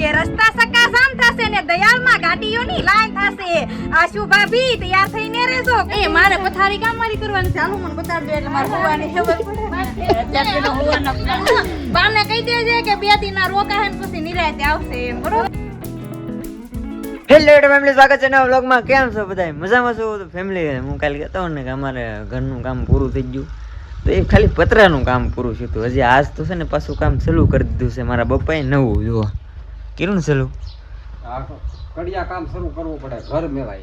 કે રસ્તા સકાસામ થશે ને દયાળમાં ગાડીઓની લાઈન થશે. આશુ ભાભી તૈયાર થઈને રહેજો. એ મારે પથારી કામ મારી કરવાની ચાલુ મને બતાડજો એટલે મારે હોવાની ખબર પડે. બાને કહી દેજે કે બે દિન ના રોકા હે ને પછી નિરાતે આવશે એમ બરોબર? હેલો ફેમિલી સ્વાગત છે નવા વ્લોગમાં. કેમ છો બધા મજામાં છો? તો ફેમિલી હું કાલે કહેતો ને કે અમારે ઘરનું કામ પૂરું થઈ ગયું. તો એ ખાલી પતરાનું કામ પૂરું થયું હતું. હજી આજ તો છે ને પાછું કામ ચાલુ કરી દીધું છે. મારા બપ્પાએ નવું જુઓ. કર્યું સહેલું કડિયા કામ શરૂ કરવું પડે ઘર મેવાય.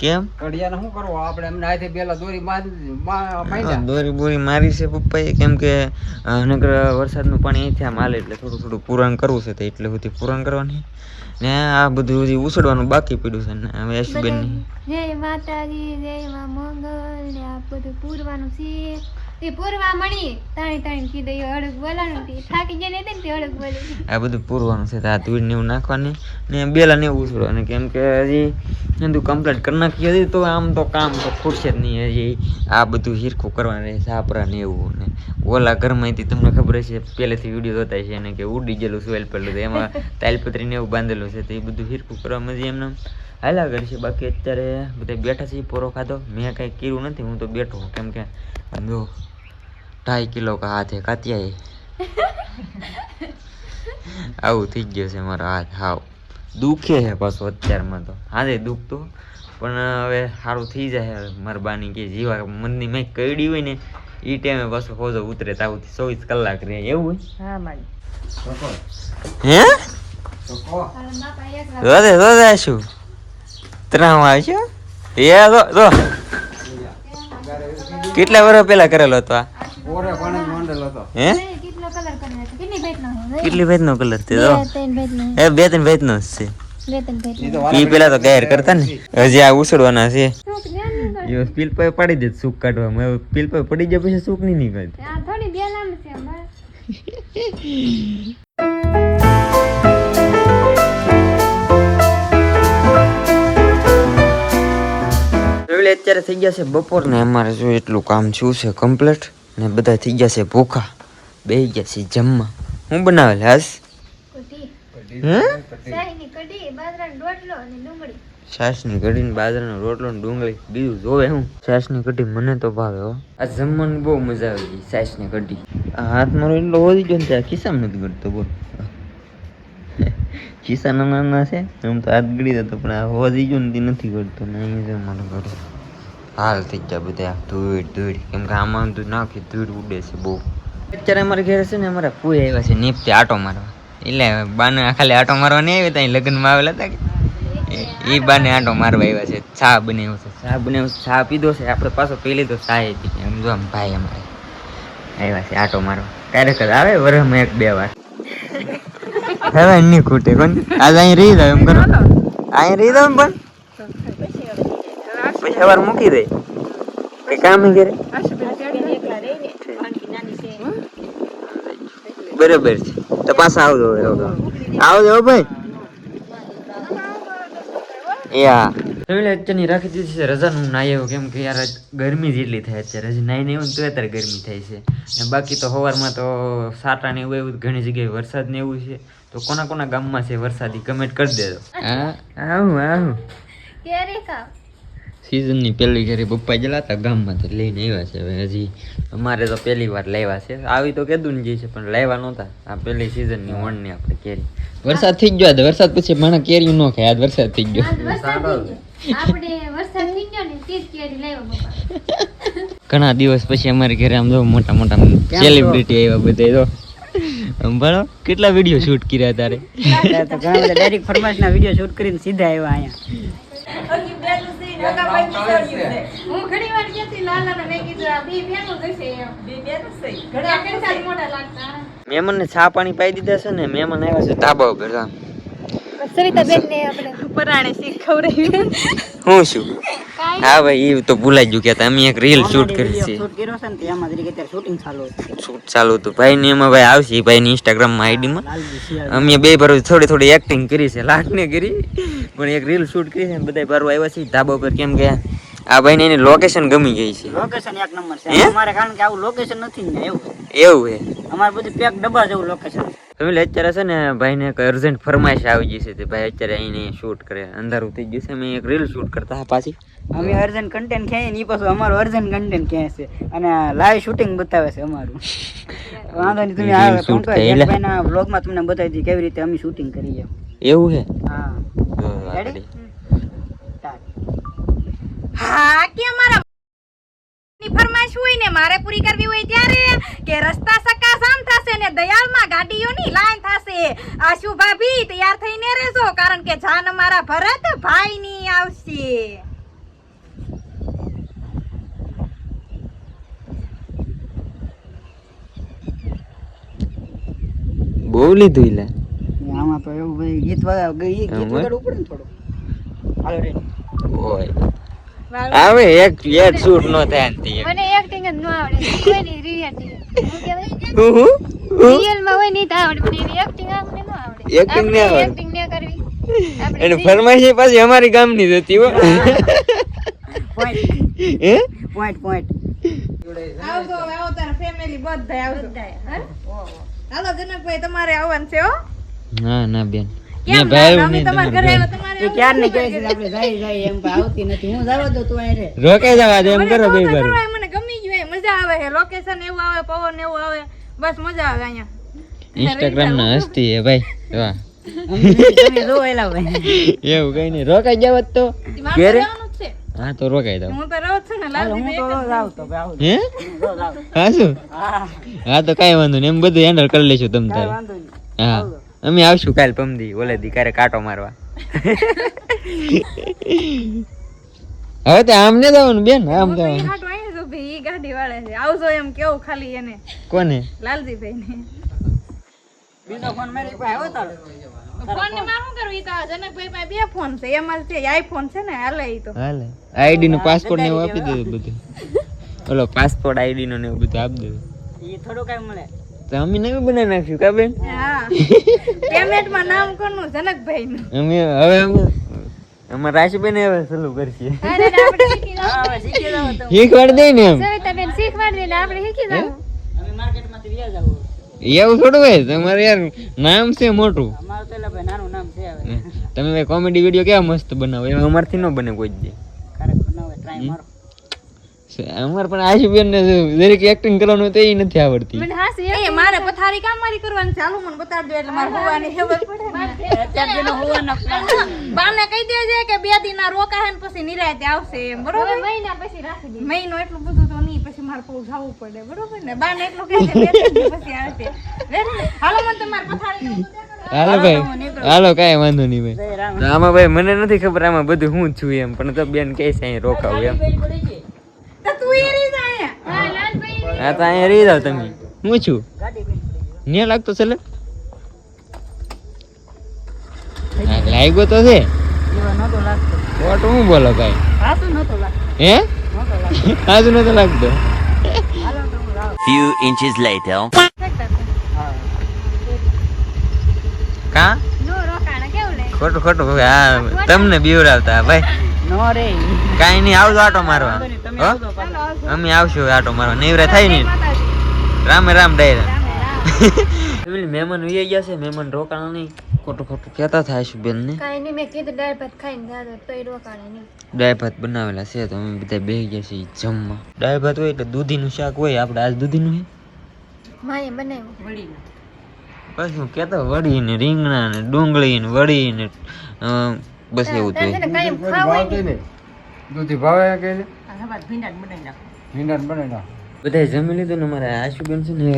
કેમ? કડિયાને શું કરવું? આપણે એમને આથી પેલા દોરી બાંધી મા- હા, બાંધ્યા. દોરી બોરી મારી છે પપ્પાએ કેમ કે નગર નકર વરસાદનું પાણી અહીંથી આમ હાલે એટલે થોડું થોડું પુરાણ કરવું છે તો એટલે સુધી પુરાણ કરવાની. ને આ બધું હજી ઉછળવાનું બાકી પડ્યું છે ને હવે યશબેનની. જય માતાજી જય મા મંગલ ને આ બધું પૂરવાનું છે. એ પૂરવા મળી. તાણી તાણી કીધું એ અડગ બોલાનું તે થાકી ગયા ને તે અડગ બોલી આ બધું પૂરવાનું છે. આ ધૂળ ને એવું નાખવાની ને બેલા ને એવું ઉછળવાનું. કેમ કે હજી બધું કમ્પ્લીટ કરી નાખી હતી તો આમ તો કામ તો ખૂટશે જ નહીં. હજી આ બધું હિરખું કરવાનું રહે સાપરા ને એવું ને ઓલા ઘરમાંથી તમને ખબર છે પહેલેથી વીડિયો જોતા છે ને કે ઉડી ગયેલું સોયલ પેલું તો. એમાં તાલપત્રી ને એવું બાંધેલું છે. તો એ બધું હિરખું કરવામાં જે એમને હાલા કરશે બાકી અત્યારે બધા બેઠા છે પોરો ખાધો. મેં કાંઈ કર્યું નથી હું તો બેઠો કેમ કે જો ઢાઈ કિલો કા હાથે કાત્યા આવું થઈ ગયું છે મારો હાથ હાવ. દુખે છે પાછું અત્યારમાં તો. હાજે દુખતો પણ હવે સારું થઈ જાય હવે. મારા બાની કે જીવા મનની મેં કઈડી હોય ને એ ટાઈમે પાછો ફોજો ઉતરે તાવથી ચોવીસ કલાક રહે એવું હા હોય હે? રોદે રોદે શું ત્રણ આવશે એ જો જો. કેટલા વર્ષ પેલા કરેલો હતો આ? ઓરે પાણી માંડેલો હતો. હે? કેટલો કલર કરી નાખ્યો કેટલી ભેટ નો કેટલી ભેજનો કલર ભેટ નો એ બે ત્રણ ભેજનો જ છે. બે ત્રણ ઈ પેલા તો ગાયર કરતા ને. હજી આ ઉછળવાના છે. પીલ પર પડી દે સૂક કાઢવામાં. હવે પીલ પર પડી જાય પછી સૂક નહીં નીકળતી આ થોડી બે લાંબ છે અમારે અત્યારે થઈ ગયા છે બપોર ને અમારે જો એટલું કામ શું છે કમ્પ્લીટ ને બધા થઈ ગયા છે ભૂખા. બેહી ગયા છે જમવા. હું બનાવેલ હાસ? હે? કઢી ને બાજરાનો રોટલો ને ડુંગળી. બીજું જોવે હું. સાસની કઢી મને તો ભાવે હો. આ જમવાની બહુ મજા આવી ગઈ છાશની કઢી. આ હાથ મારો એટલો વધી ગયો ને ત્યાં ખિસ્સામાં નથી ગળતો બોલ. ખિસ્સા નાના નાના છે આમ તો હાથ ગળી જતો પણ આ વધી ગયો ને તે નથી ગળતો. ને અહીં મારો હાલ થઈ ગયા બધા. ધૂળ ધૂળ. કેમ કે આમાં તો નાખી ધૂળ ઉડે છે બહુ. અત્યારે અમારે ઘરે છે ને અમારા પૂય આવ્યા છે નીપથી આટો મારવા. એટલે બાને ખાલી આટો મારવા નહીં આવ્યા ત્યાં લગ્નમાં આવેલા હતા કે? એ બાને આટો મારવા આવ્યા છે. ચા બનાવ્યો છે. ચા બનાવ્યો ચા પીધો છે. આપણે પાછો પેલી તો ચા એ પી. એમ જો આમ ભાઈ અમારે આવ્યા છે આટો મારવા. ક્યારેક જ આવે વરસમાં એક બે વાર. હવે એની ખૂટે. કોણ? આજે અહીં રહી જાવ એમ કરો. અહીં રહી જાવ પણ. પછી સવાર મૂકી દે. કે કામ કરે? બરોબર છે. તો પાછા આવજો આવજો. આવજો ભાઈ. યા. એટલે અત્યારની રાખી દીધી છે રજાનું નાઈ આવ્યો કેમ કે યાર ગરમી જેટલી થાય અત્યારે. હજી નાઈ નહીં તો અત્યારે ગરમી થાય છે. ને બાકી તો સવારમાં તો સાટા ને એવું એવું ઘણી જગ્યાએ વરસાદ ને એવું છે. તો કોના કોના ગામમાં છે વરસાદી કમેન્ટ કરી દેજો. હા? આવું આવું. ખાવ સિઝનની પહેલી ઘેરી પપ્પા ગયેલા હતા ગામમાં તો લઈને આવ્યા છે. હવે હજી અમારે તો પહેલી વાર લાવ્યા છે. આવી તો કેદું ને જે છે પણ લાવ્યા નહોતા. આ પહેલી સિઝનની વણની આપણે કેરી. વરસાદ થઈ ગયો આજે. વરસાદ પછી માણસ કેરી ન ખાય. આજ વરસાદ થઈ ગયો. આજ વરસાદ થઈ ગયો. આપણે વરસાદ થઈ ગયો ને તે જ કેરી લાવ્યો પપ્પા ઘણા દિવસ પછી અમારે ઘરે આમ જો મોટા મોટા સેલિબ્રિટી આવ્યા બધા તો સંભાળો. કેટલા વીડિયો શૂટ કર્યા તારે? ડાયરેક્ટ ફરમાઈશ ના વીડિયો શૂટ કરીને સીધા આવ્યા અહીંયા. હું ઘણી વાર કહેતી લાલાને મેં કીધું આ બી બેનું જ એમ. બી બેનું છે. ઘણા કેટલા મોટા લાગતા મહેમાનને ચા પાણી પાઈ દીધા છે ને મેમન આવ્યા છે ધાબા ઉપર. સરિતા બેન ને આપણે પરાણે શીખવડાવ્યું હું શું હા ભાઈ એ તો ભૂલાઈ ગયું કે અમે એક રીલ શૂટ કરી છે. શૂટ કર્યો છે ને તેમાં તરીકે અત્યારે શૂટિંગ ચાલુ હતું શૂટ ચાલુ હતું. ભાઈ ને એમાં ભાઈ આવશે ભાઈ ની ઇન્સ્ટાગ્રામમાં. આઈડી માં અમે બે ભરો થોડી થોડી એક્ટિંગ કરી છે લાખ ને કરી. પણ એક રીલ શૂટ કરી છે બધા ભરો આવ્યા છે. ધાબા પર કેમ કે આ ભાઈને એની લોકેશન ગમી ગઈ છે. લોકેશન એક નંબર છે. અમારે કારણ કે આવું લોકેશન નથી ને એવું. એવું છે. અમારે બધું પેક ડબ્બા જેવું લોકેશન તમે અત્યારે છે ને ભાઈને એક અર્જન્ટ ફરમાઈશ આવી ગઈ છે તે ભાઈ અત્યારે અહીં શૂટ કરે અંધારું થઈ ગયું છે. અમે એક રીલ શૂટ કરતા હા પાછી. અમે અર્જન્ટ કન્ટેન્ટ ખેંચીએ ને ઈ પાછું અમારું અર્જન્ટ કન્ટેન્ટ ખેંચે છે? અને લાઈવ શૂટિંગ બતાવે છે અમારું. વાંધો નહીં તમે આ shoot ભાઈના? બ્લોગમાં તમને બતાવી દઈએ કેવી રીતે અમે શૂટિંગ કરીએ એવું છે? હા. હા કે મારા ફરમાઈશ હોય ને મારે પૂરી કરવી હોય ત્યારે કે રસ્તા સકાસામ થશે ને દયાળમાં ગાડીઓની લાઈન થશે. આશુ ભાભી તૈયાર થઈને રહેજો કારણ કે જાન મારા ભરત ભાઈની આવશે. બહુ લીધું લે આમાં તો એવું ભાઈ ગીત વગા ગીત? વગાડવું પડે ને થોડું. હાલો રે. ઓય આવે એક એક શૂટ નો થાય એક. મને એક્ટિંગ જ ન આવડે. કોઈ નહીં રિયાલિટી હું હું? રિયલમાં હોય નહીં તો આવડે પણ એવી એક્ટિંગ આપણે ન આવડે. Acting ને આવડે? એક્ટિંગ ને કરવી. અને ફરમાઈશ પાછી અમારી ગામની જ હતી હો. Point, point. આવજો આવો તારા ફેમિલી બધા આવજો. હા? હાલો જનકભાઈ તમારે આવવાનું છે હો. ના ના બેન. કેમ ભાઈ ના? અમે તમારા ઘરે. તમારે એ ક્યારની કહે છે આપણે જાય જાય એમ આવતી નથી. હું જવા દો તું અહીં રે રોકાઈ જવા દે એમ કરો બે વાર મને ગમી ગયું એ. મજા આવે છે લોકેશન એવું આવે પવન એવું આવે. બસ મજા આવે અહીંયા. ઇન્સ્ટાગ્રામ ના હસ્તી હે ભાઈ. વાહ. એવું કઈ નહીં. રોકાઈ જાવ તો. ઘેરે? હા તો રોકાઈ દઉં હું ને હું તો હે? હું. હા શું? હા. હા કાંઈ વાંધો નહીં. એમ બધું હેન્ડલ કરી લઈશું તમ તારે. હા. અમે આવશું કાલ પમદી ઓલે દી ક્યારે કાંટો મારવા. હવે તો આમ ને જવાનું બેન આમ જવાનું. હાટુ અહીંયા જ ઊભી, ઈ ગાડી વાળે છે. આવજો એમ કેવું ખાલી એને. કોને? લાલજીભાઈ ને બીજો ફોન મારી પાસે આવ્યો તારો? ફોન ને મારું કરવું? ઈ તો જનકભાઈ પાસે બે ફોન છે. એમાં છે આઈફોન છે ને હાલે ઈ તો. હાલે. આઈડી નું પાસપોર્ટ ને એવું આપી દીધું બધું. ઓલો પાસપોર્ટ આઈડી નો ને એવું બધું આપી એ થોડું કઈ મળે. તો અમે નવી બનાવી નાખ્યું કા બેન? પેમેન્ટમાં નામ કોનું? જનકભાઈ નું અમે હવે અમે અમારા રાશિબેન હવે સલું કરશે અરે આપણે શીખી જાવ હા હવે શીખી જાવ શીખવાડ દે ને એમ. સવિતાબેન શીખવાડી દે એટલે આપણે શીખી જાવ અમે માર્કેટમાંથી વ્યા જાવ એવું થોડું હોય તમારે યાર નામ છે મોટું. તમે કોમેડી વીડિયો કેવા મસ્ત બનાવો? એવા અમારથી ન બને કોઈ જ દે. ક્યારેક બનાવે ટ્રાય મારો અમારે પણ આશુબેન ને દરેક એક્ટિંગ કરવાનું તો એ નથી આવડતી. મને હાસી એ મારે પથારી કામ મારી કરવાની છે. હાલો મને બતાડજો એટલે મારે હોવાની ખબર પડે અત્યારે તેનો હોવાનો બાને કહી દેજે કે બે દી રોકા હે ને પછી નિરાતે આવશે એમ બરોબર? મહિના પછી રાખી દે. મહિનો એટલું બધું તો નહીં પછી મારે બહુ જવું પડે બરોબર ને? બાને એટલું કહે છે બે પછી આવશે. હાલો મને તમારે પથારી હાલો ભાઈ હાલો કાંઈ વાંધો નહીં ભાઈ. આમાં ભાઈ મને નથી ખબર આમાં બધું હું છું એમ પણ તો બેન કહે છે અહીં રોકાવું એમ તો તું એ રહી જા અહીંયા. હા લાલભાઈ હા તો અહીંયા રહી જાવ તમે. હું છું? ગાડી ને લાગતો છે હા, લાગ્યો તો છે. એવા નહોતો લાગતો. ખોટું હું બોલો ભાઈ હે? આજુ નતો લાગતો. Few inches later. હા કા? નો રોકાણ કેવું લે? ખોટું ખોટું હા તમને બીવડાવતા ભાઈ. નો રે. કાઈ નહીં આવજો આટો મારવા. અમે આવશું આટો મારો નેવરા થાય નહીં. રામે રામ ડાયરા. મહેમાન ઉઈ ગયા છે મહેમાન રોકાણ નહીં. ખોટું ખોટું કહેતા થાય છે બેન ને કાઈ નહીં મેં કીધું દાળ ભાત ખાઈને જાતો એ રોકાણ નહીં. દાળ ભાત બનાવેલા છે તો અમે બધા બેહી ગયા છીએ જમવા. દાળ ભાત હોય એટલે દૂધીનું શાક હોય આપણે આજ દૂધીનું હે? માએ બનાવ્યું. વળીને. બસ હું કહેતો વડી ને રીંગણા ને ડુંગળી ને વડી ને બસ એવું ને દૂધી ભાવે કે ભીંડા બનાવી નાખો. ભીંડા બને ના. બધા જમી લીધું ને અમારે આશુબેન છે ને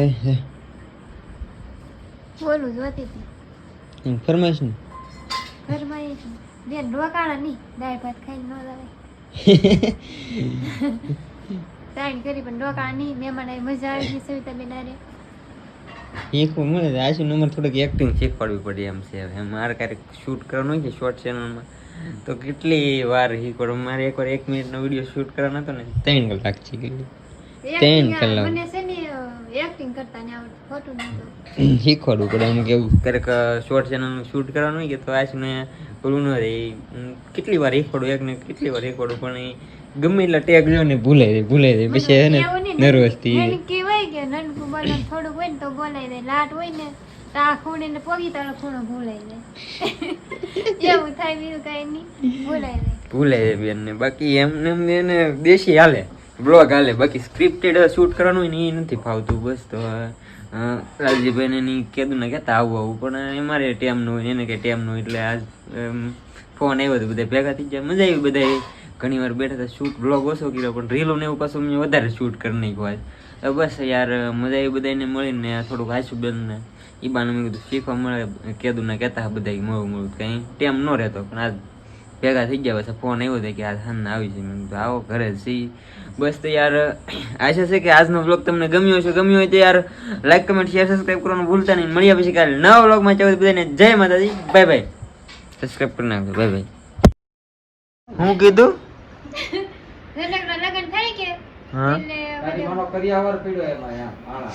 બોલું જોતી હતી. ફરમાઈશ ને? બેન રોકાણા નહીં દાળ ભાત ખાઈ ન જવાય. તાણ કરી પણ રોકાણા નહીં મહેમાન આવી મજા આવી ગઈ સવિતા બેન આરે શીખવું મળે છે. આશુ નંબર થોડુંક એક્ટિંગ શીખવાડવી પડે એમ છે. હવે મારે ક્યારેક શૂટ કરવાનું હોય કે શોર્ટ ચેનલમાં તો કેટલી વાર શીખવાડું મારે એકવાર એક મિનિટનો વીડિયો શૂટ કરવાનો હતો ને. ત્રણ કલાક શીખી ગઈ ત્રણ કલાક. મને છે ને એક્ટિંગ કરતા ને આવડતું ખોટું નહોતું શીખવાડવું પડે. એમ કેવું? ક્યારેક શોર્ટ ચેનલનું શૂટ કરવાનું હોય કે તો ને ઓલું ન રહે. કેટલી વાર શીખવાડું? એક ને કેટલી વાર શીખવાડું? પણ ગમે એટલા ટેગ લ્યો ને ભૂલાઈ જાય ભૂલાઈ જાય. પછી હે ને નર્વસથી. જાય કે બોલવાનું થોડુંક હોય ને તો બોલાઈ દે. લાટ હોય ને તો ખૂણે ને પગી જાય. કઈ બેન ને બાકી એમને એમ એને દેશી હાલે બ્લોગ હાલે. બાકી સ્ક્રિપ્ટેડ શૂટ કરવાનું એ નથી ફાવતું. બસ તો લાલજીભાઈ એની કીધું ને કહેતા આવું આવું. પણ અમારે ટેમનું હોય એને કે ટેમનું એટલે આજ ફોન આવ્યો તો બધા ભેગા થઈ ગયા મજા આવી બધા ઘણી વાર બેઠા હતા શૂટ બ્લોગ ઓછો કર્યો, પણ રીલો ને એવું પાછું મેં વધારે શૂટ કરી નાખ્યું બસ યાર, મજા આવી બધાને મળીને થોડુંક હાસું બેન ને ઈ બાને મેં કીધું શીખવા મળે કીધું ને કહેતા બધા મળું મળું. કઈ ટેમ ન રહેતો પણ આજ ભેગા થઈ ગયા પછી ફોન આવ્યો હતો કે આજ હાન આવી છે મેં કીધું આવો ઘરે જ છીએ. બસ તો યાર આશા છે કે આજનો બ્લોગ તમને ગમ્યો હશે. ગમ્યો હોય તો યાર લાઈક કમેન્ટ શેર સબસ્ક્રાઈબ કરવાનું ભૂલતા નહીં. મળ્યા પછી કાલે નવા બ્લોગમાં ચાલો બધાને જય માતાજી. બાય બાય સબસ્ક્રાઈબ કરી નાખજો. બાય બાય હું કીધું? લગ્ન લગ્ન થાય કે? હા. એટલે તારી માનો કરિયાવર પીડ્યો એમાં એમ આળા.